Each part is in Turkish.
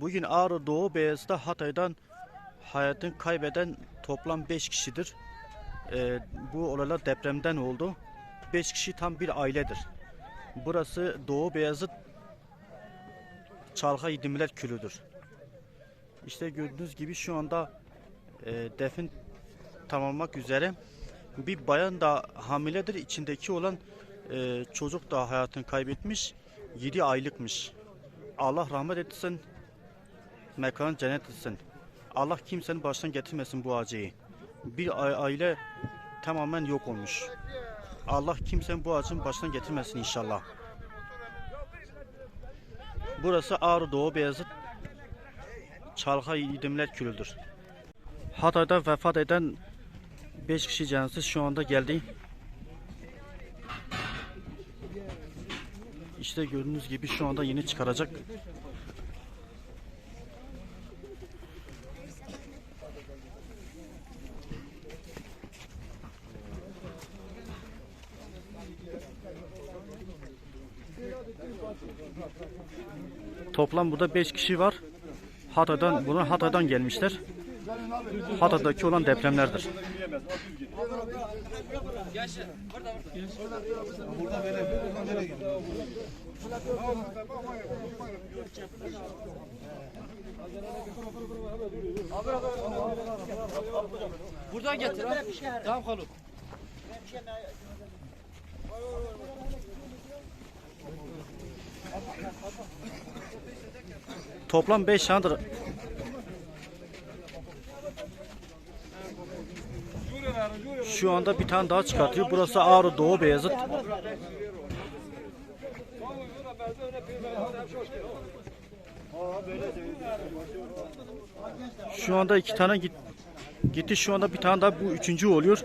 Bugün Ağrı Doğu Beyaz'da Hatay'dan hayatını kaybeden toplam 5 kişidir. Ee, bu olaylar depremden oldu. 5 kişi tam bir ailedir. Burası Doğu Beyazıt Çalha Yedimler Külüdür. İşte gördüğünüz gibi şu anda e, defin tamamlamak üzere. Bir bayan da hamiledir. İçindeki olan e, çocuk da hayatını kaybetmiş. 7 aylıkmış. Allah rahmet etsin. Mekan cennet etsin. Allah kimsenin baştan getirmesin bu acıyı. Bir aile tamamen yok olmuş. Allah kimsenin bu acının baştan getirmesin inşallah. Burası Ağrı Doğu Beyazıt Çalha Yedimler Külüdür. Hatay'da vefat eden 5 kişi cenazesi şu anda geldi. İşte gördüğünüz gibi şu anda yeni çıkaracak. Toplam burada 5 kişi var. Hatay'dan, bunlar Hatay'dan gelmişler. Hatay'daki olan depremlerdir. Buradan getir. Tamam kalın. Toplam 5 tanedir. Şu anda bir tane daha çıkartıyor. Burası Ağrı Doğu Beyazıt. Şu anda iki tane git, gitti. Şu anda bir tane daha bu üçüncü oluyor.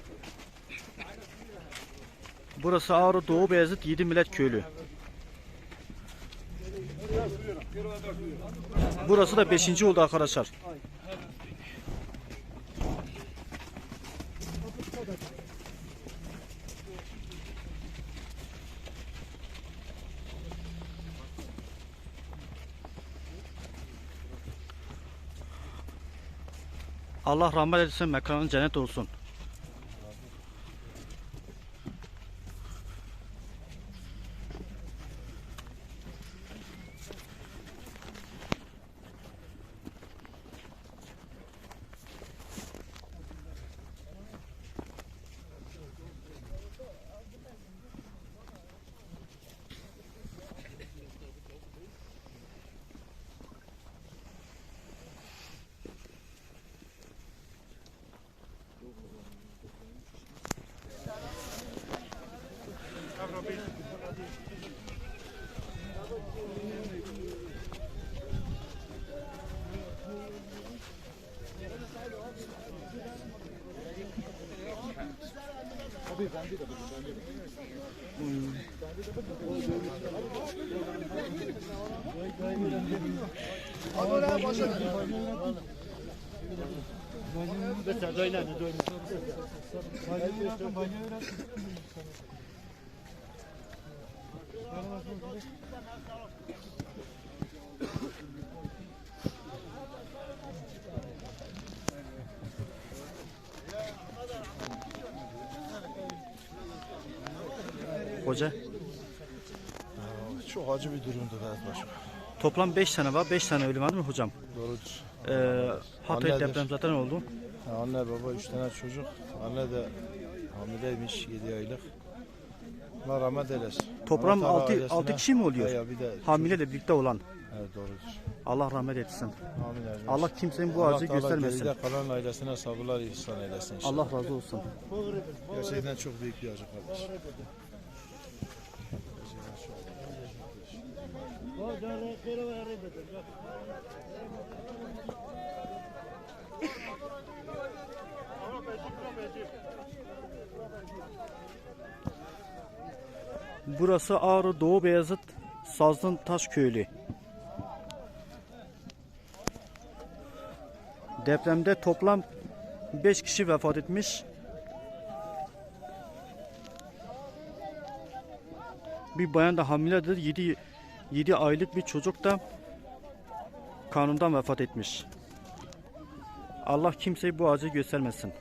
Burası Ağrı Doğu Beyazıt 7 Millet Köylü. Burası da 5. oldu arkadaşlar. Allah rahmet etsin, mekanın cennet olsun. Mesela doyna da doyna. Banyo öğretmen, banyo öğretmen. Gel bakalım. Hoca. Çok acı bir durumdu Vedat Başım. Toplam 5 tane var. 5 tane ölüm var mi hocam? Doğrudur. Ee, Hatay deprem zaten oldu. Ha, Anne baba üç tane çocuk. Anne de hamileymiş 7 aylık. Allah rahmet eylesin. Toplam Allah Teala 6 ailesine- 6 kişi mi oluyor? Ya bir de Hamileyle birlikte olan. Evet doğrudur. Allah rahmet etsin. Amin. amin. Allah kimsenin bu Allah acıyı göstermesin. geride kalan ailesine sabırlar ihsan eylesin. inşallah. Allah razı olsun. Gerçekten çok büyük bir acı kardeş. Gerçekten çok. Burası Ağrı Doğu Beyazıt Sazlı Taş Köyü. Depremde toplam 5 kişi vefat etmiş. Bir bayan da hamiledir. 7 7 aylık bir çocuk da kanundan vefat etmiş. Allah kimseyi bu acı göstermesin.